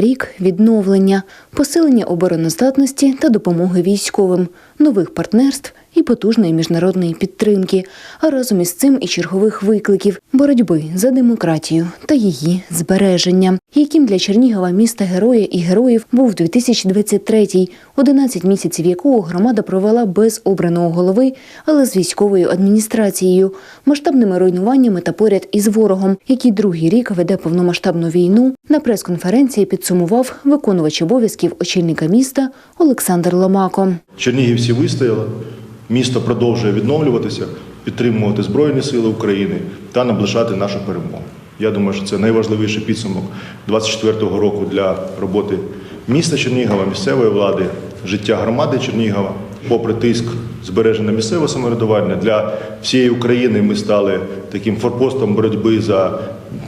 Рік відновлення, посилення обороноздатності та допомоги військовим, нових партнерств і потужної міжнародної підтримки, а разом із цим і чергових викликів боротьби за демократію та її збереження, яким для Чернігова міста героя і героїв був 2023-й, 11 місяців якого громада провела без обраного голови, але з військовою адміністрацією, масштабними руйнуваннями та поряд із ворогом, який другий рік веде повномасштабну війну. На прес-конференції підсумував виконувач обов'язків очільника міста Олександр Ломако. Чернігівці вистояли, місто продовжує відновлюватися, підтримувати Збройні Сили України та наближати нашу перемогу. Я думаю, що це найважливіший підсумок 24-го року для роботи міста Чернігова, місцевої влади, життя громади Чернігова. Попри тиск збереження місцевого самоврядування для всієї України ми стали таким форпостом боротьби за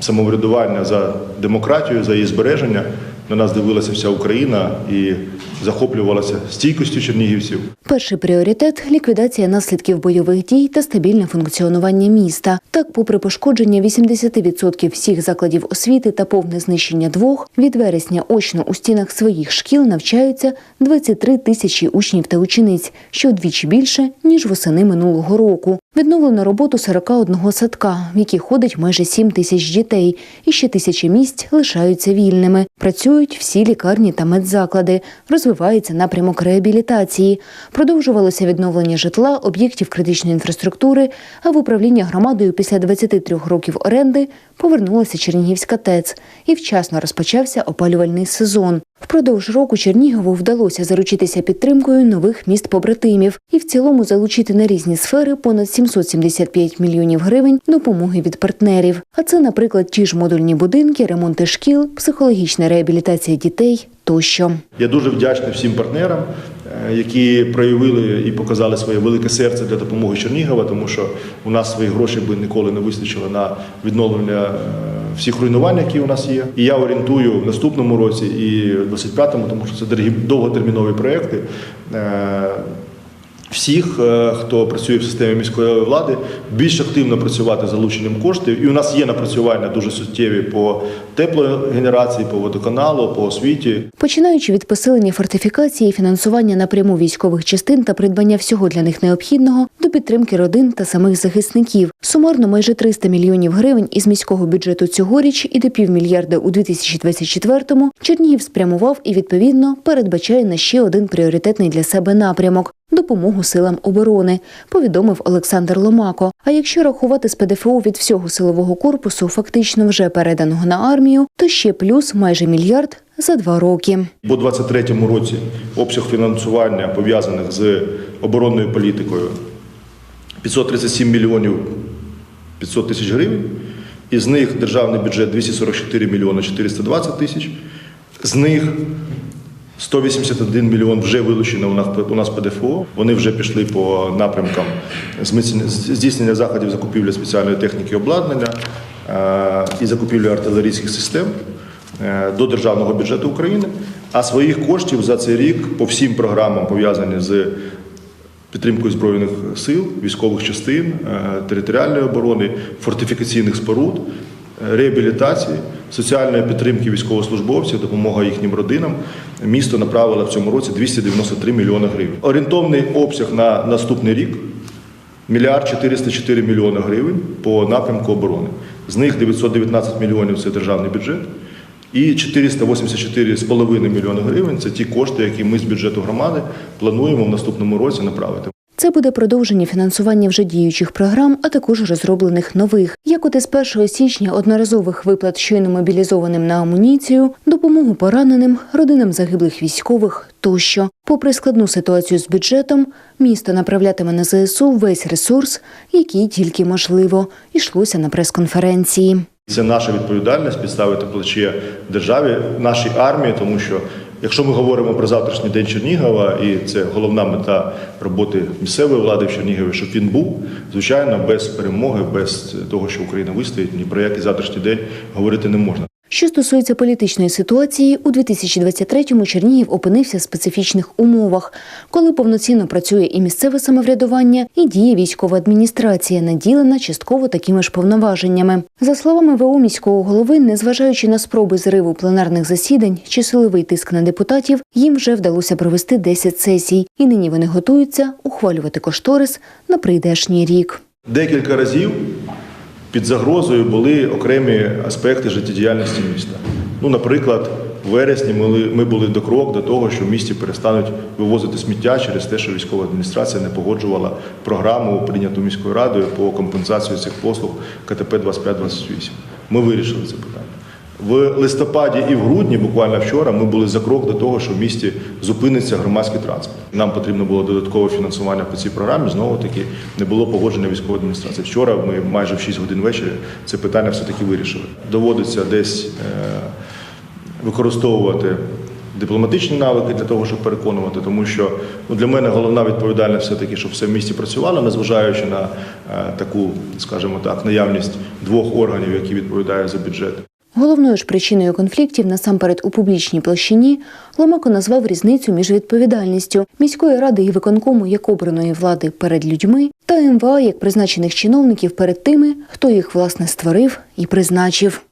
самоврядування, за демократію, за її збереження. На нас дивилася вся Україна і захоплювалася стійкістю чернігівців. Перший пріоритет ліквідація наслідків бойових дій та стабільне функціонування міста. Так, попри пошкодження 80% всіх закладів освіти та повне знищення двох, від вересня очно у стінах своїх шкіл навчаються 23 тисячі учнів та учениць, що вдвічі більше ніж восени минулого року. Відновлено роботу 41 садка, в які ходить майже 7 тисяч дітей, і ще тисячі місць лишаються вільними. Працюють всі лікарні та медзаклади. Розвивається напрямок реабілітації. Продовжувалося відновлення житла, об'єктів критичної інфраструктури. А в управління громадою після 23 років оренди повернулася Чернігівська ТЕЦ і вчасно розпочався опалювальний сезон. Впродовж року Чернігову вдалося заручитися підтримкою нових міст побратимів і в цілому залучити на різні сфери понад 775 мільйонів гривень допомоги від партнерів. А це, наприклад, ті ж модульні будинки, ремонти шкіл, психологічна реабілітація дітей тощо. Я дуже вдячний всім партнерам, е, які проявили і показали своє велике серце для допомоги Чернігова, тому що у нас своїх грошей би ніколи не вистачило на відновлення е, всіх руйнувань, які у нас є. І я орієнтую в наступному році і в 25-му, тому що це довготермінові проекти. е, Всіх, е, хто працює в системі міської влади, більш активно працювати з залученням коштів. І у нас є напрацювання дуже суттєві по теплогенерації, по водоканалу, по освіті. Починаючи від посилення фортифікації, фінансування напряму військових частин та придбання всього для них необхідного до підтримки родин та самих захисників. Сумарно майже 300 мільйонів гривень із міського бюджету цьогоріч і до півмільярда у 2024-му Чернігів спрямував і відповідно передбачає на ще один пріоритетний для себе напрямок. Допомогу силам оборони, повідомив Олександр Ломако. А якщо рахувати з ПДФО від всього силового корпусу, фактично вже переданого на армію, то ще плюс майже мільярд за два роки. По 23-му році обсяг фінансування пов'язаних з оборонною політикою 537 мільйонів 500 тисяч гривень. Із них державний бюджет 244 мільйони 420 тисяч. З них 181 мільйон вже вилучено у нас у нас ПДФО. Вони вже пішли по напрямкам здійснення заходів закупівлі спеціальної техніки обладнання і закупівлі артилерійських систем е, до державного бюджету України. А своїх коштів за цей рік по всім програмам пов'язані з підтримкою збройних сил, військових частин, е, територіальної оборони, фортифікаційних споруд, е, реабілітації, соціальної підтримки військовослужбовців, допомога їхнім родинам. Місто направило в цьому році 293 мільйони гривень. Орієнтовний обсяг на наступний рік мільярд 404 мільйони гривень по напрямку оборони. З них 919 мільйонів це державний бюджет. І 484,5 мільйони гривень це ті кошти, які ми з бюджету громади плануємо в наступному році направити. Це буде продовження фінансування вже діючих програм, а також розроблених нових, як от із 1 січня одноразових виплат щойно мобілізованим на амуніцію, допомогу пораненим, родинам загиблих військових тощо. Попри складну ситуацію з бюджетом, місто направлятиме на ЗСУ весь ресурс, який тільки можливо, йшлося на прес-конференції. Це наша відповідальність підставити плече державі, нашій армії, тому що якщо ми говоримо про завтрашній день Чернігова, і це головна мета роботи місцевої влади в Чернігові, щоб він був, звичайно, без перемоги, без того, що Україна вистоїть, ні про який завтрашній день говорити не можна. Що стосується політичної ситуації, у 2023-му Чернігів опинився в специфічних умовах, коли повноцінно працює і місцеве самоврядування, і діє військова адміністрація, наділена частково такими ж повноваженнями. За словами ВО міського голови, незважаючи на спроби зриву пленарних засідань чи силовий тиск на депутатів, їм вже вдалося провести 10 сесій, і нині вони готуються ухвалювати кошторис на прийдешній рік. Декілька разів під загрозою були окремі аспекти життєдіяльності міста. Ну, наприклад, в вересні ми, були до крок до того, що в місті перестануть вивозити сміття через те, що військова адміністрація не погоджувала програму, прийняту міською радою по компенсації цих послуг КТП 2528. Ми вирішили це питання. В листопаді і в грудні, буквально вчора, ми були за крок до того, що в місті зупиниться громадський транспорт. Нам потрібно було додаткове фінансування по цій програмі. Знову таки не було погодження військової адміністрації. Вчора ми майже в 6 годин ввечері це питання все таки вирішили. Доводиться десь е, використовувати. Дипломатичні навики для того, щоб переконувати, тому що ну, для мене головна відповідальність все таки, щоб все в місті працювало, незважаючи на е, таку, скажімо так, наявність двох органів, які відповідають за бюджет. Головною ж причиною конфліктів насамперед у публічній площині Ломако назвав різницю між відповідальністю міської ради і виконкому як обраної влади перед людьми та МВА як призначених чиновників перед тими, хто їх власне створив і призначив.